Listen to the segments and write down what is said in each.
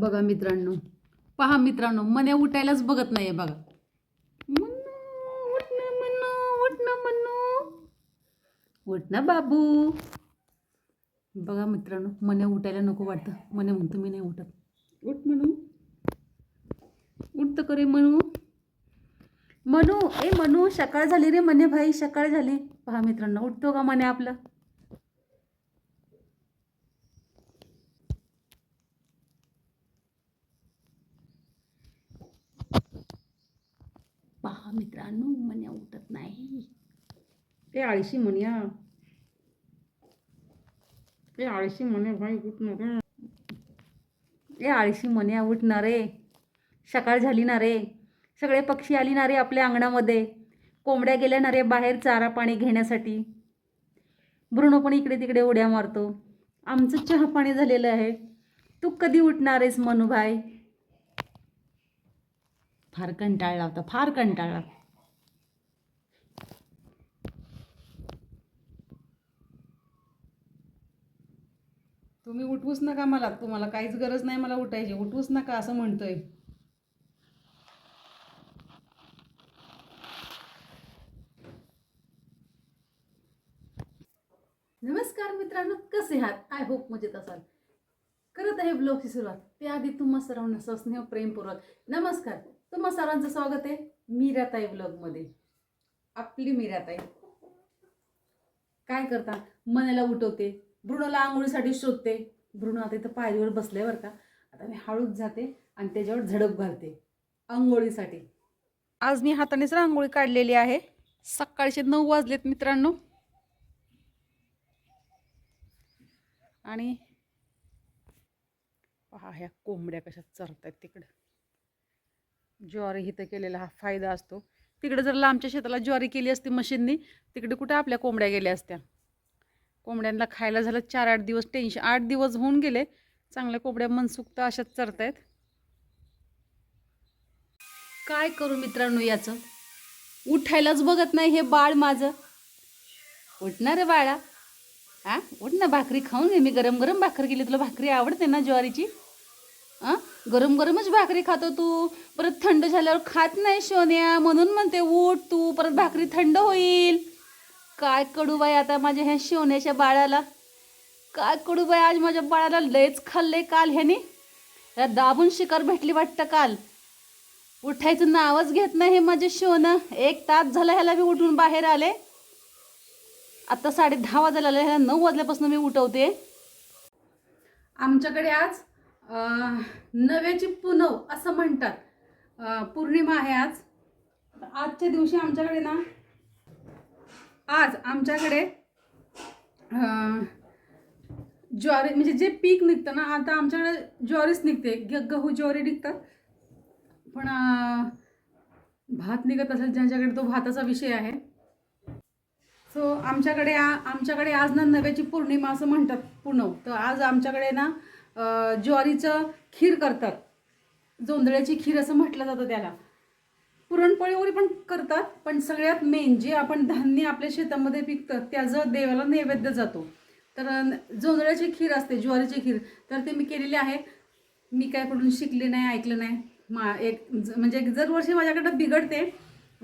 बघा मित्रांनो. पहा मित्रांनो मन्या उठायलाच बघत नाही आहे बघा उठ ना उठ ना उठ ना बाबू. बघा मित्रांनो मन्या उठायला नको वाटतं. मन्या म्हणतो मी नाही उठत. उठ म्हणू उठतं करे म्हणू मनू ए मनू सकाळ झाली रे मने भाई सकाळ झाली. पहा मित्रांनो उठतो का मने आपलं पहा मित्रांनो मन्या उठत नाही. ते आळशी म्हण्या ते आळशी म्हणे भाई उठणार रे. ए आळशी म्हण्या उठणार रे. सकाळ झाली ना रे. सगळे पक्षी आली ना रे आपल्या अंगणामध्ये. कोंबड्या गेल्या ना रे बाहेर चारा पाणी घेण्यासाठी. ब्रुणो पण इकडे तिकडे उड्या मारतो. आमचं चहा पाणी झालेलं आहे. तू कधी उठणार आहेस मनुभाई? फार कंटाळला होता फार कंटाळला. तुम्ही उठवूच नका मला तुम्हाला काहीच गरज नाही मला उठायची उठवूच नका असं म्हणतोय. नमस्कार मित्रांनो कसे आहात? आय होप मजेत असाल. करत आहे ब्लॉगची सुरुवात. त्याआधी तुम्हा सर्वांना सस्नेह प्रेमपूर्वक नमस्कार. तुम्हा सर्वांचं स्वागत आहे मीराताई ब्लॉगमध्ये आपली मीराताई. काय करता मनाला उठवते भ्रूणाला आंघोळीसाठी शोधते. भ्रूण आता इथं पायरीवर बसले बरं का. आता मी हळूच जाते आणि त्याच्यावर झडप घालते आंघोळीसाठी. आज मी हातानेच रांगोळी काढलेली आहे. सकाळचे नऊ वाजलेत मित्रांनो. आणि पहा ह्या कोंबड्या कशा चरत आहेत तिकडं. ज्वारी हिथं केलेला हा फायदा असतो. तिकडे जर लांबच्या शेताला ज्वारी केली असती मशीननी तिकडे कुठे आपल्या कोंबड्या गेल्या असत्या. कोंबड्यांना खायला झालं चार आठ दिवस टेन्शन आठ दिवस होऊन गेले चांगल्या कोंबड्या मनसुक्त अशाच चरतायत. काय करू मित्रांनो याचं? उठायलाच बघत नाही हे बाळ माझं. उठणार रे बाळा. हा उठ ना भाकरी खाऊन घे मी गरम गरम भाकर केली तुला भाकरी आवडते ना ज्वारीची? हां? गरम गरमच भाकरी खातो तू. परत थंड झाल्यावर खात नाही सोन्या. म्हणून म्हणते उठ तू परत भाकरी थंड होईल. काय कडू बाई आता माझ्या ह्या शिवण्याच्या बाळाला? काय कडू बाई आज माझ्या बाळाला लयच खाल्ले काल ह्याने? ह्या दाबून शिकार भेटली वाटतं काल. उठायचं नावच घेत नाही हे माझे शिवणं एक तास झाला ह्याला मी उठून बाहेर आले. आता साडे दहा वाजायला आले ह्याला नऊ वाजल्यापासून मी उठवते. आमच्याकडे आज नव्याची पुनव असं म्हणतात. पौर्णिमा आहे आज. आजच्या दिवशी आमच्याकडे ना आज आमच्याकडे ज्वारी म्हणजे जे पीक निघतं ना आता आमच्याकडे ज्वारीच निघते. ग- गहू ज्वारी निघतात. पण भात निघत असेल ज्यांच्याकडे तो भाताचा विषय आहे. सो आमच्याकडे आ- आमच्याकडे आज ना नव्याची पौर्णिमा असं म्हणतात पुनव. तर आज आमच्याकडे ना ज्वारीचं खीर करतात. जोंधळ्याची खीर असं म्हटलं जातं त्याला. पुरणपोळी वगैरे पण करतात पण सगळ्यात मेन जे आपण धान्य आपल्या शेतामध्ये पिकतं त्याचं देवाला नैवेद्य जातो. तर जोंधळ्याची खीर असते ज्वारीची खीर. तर ते मी केलेली आहे. मी काय करून शिकले नाही ऐकलं नाही. मा एक ज- म्हणजे दरवर्षी माझ्याकडं बिघडते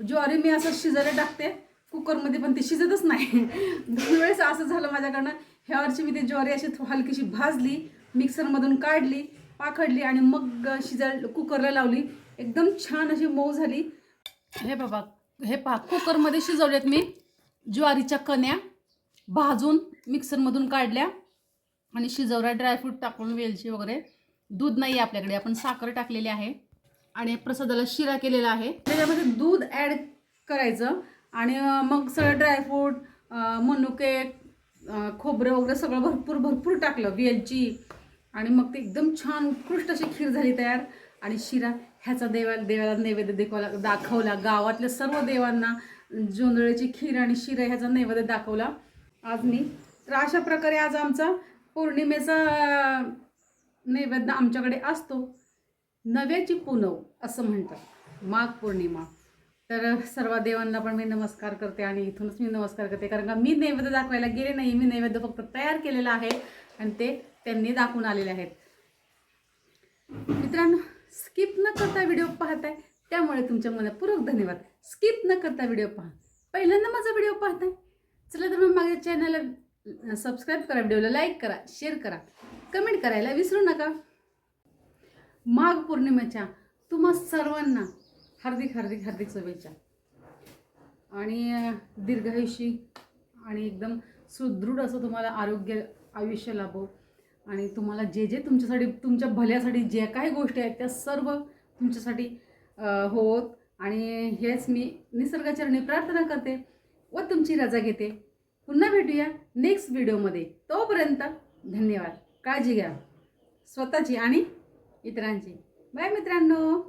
ज्वारी मी असं शिजायला टाकते कुकरमध्ये पण ती शिजतच नाही. दोन वेळेस असं झालं माझ्याकडनं. ह्या वर्षी मी ते ज्वारी अशी हलकीशी भाजली मिक्सरमधून काढली पाखडली आणि मग शिजायला कुकरला लावली. एकदम छान अशी मऊ झाली. हे बाबा हे पहा कुकरमध्ये शिजवल्यात मी ज्वारीच्या कण्या भाजून मिक्सरमधून काढल्या आणि शिजवल्या. ड्रायफ्रूट टाकून वेलची वगैरे. दूध नाही आहे आपल्याकडे आपण साखर टाकलेली आहे आणि प्रसादाला शिरा केलेला आहे. त्याच्यामध्ये दूध ॲड करायचं आणि मग सगळं ड्रायफ्रूट मनुके खोबरं वगैरे सगळं भरपूर भरपूर टाकलं. वेलची आणि मग ते एकदम छान उत्कृष्ट अशी खीर झाली तयार. आणि शिरा ह्याचा देवा देवाला नैवेद्य दाखवला दाखवला. गावातल्या सर्व देवांना जोंधळ्याची खीर आणि शिरा ह्याचा नैवेद्य दाखवला. आज मी तर अशा प्रकारे आज आमचा पौर्णिमेचा नैवेद्य आमच्याकडे असतो. नव्याची पुनव असं म्हणतात. माघ पौर्णिमा. तर सर्व देवांना पण मी नमस्कार करते आणि इथूनच मी नमस्कार करते. कारण का मी नैवेद्य दाखवायला गेले नाही. मी नैवेद्य फक्त तयार केलेला आहे. आणि ते त्यांनी दाखवून आलेले आहेत. मित्रांनो स्किप न करता व्हिडिओ पाहताय त्यामुळे तुमच्या मनपूर्वक धन्यवाद. स्किप न करता व्हिडिओ पहा. पहिल्यांदा माझा व्हिडिओ पाहताय चला तर मग माझ्या चॅनलला सबस्क्राईब करा व्हिडिओला लाईक करा शेअर करा. कमेंट करायला विसरू नका. माघ पौर्णिमेच्या तुम्हा सर्वांना हार्दिक हार्दिक हार्दिक शुभेच्छा. आणि दीर्घायुषी आणि एकदम सुदृढ असं तुम्हाला आरोग्य आयुष्य लाभो. आणि तुम्हाला जे जे तुमच्यासाठी तुमच्या भल्यासाठी ज्या काही गोष्टी आहेत त्या सर्व तुमच्यासाठी होत. आणि हेच मी निसर्गाचरणी प्रार्थना करते व तुमची रजा घेते. पुन्हा भेटूया नेक्स्ट व्हिडिओमध्ये तोपर्यंत धन्यवाद. काळजी घ्या. स्वतःची आणि इतरांची. बाय मित्रांनो.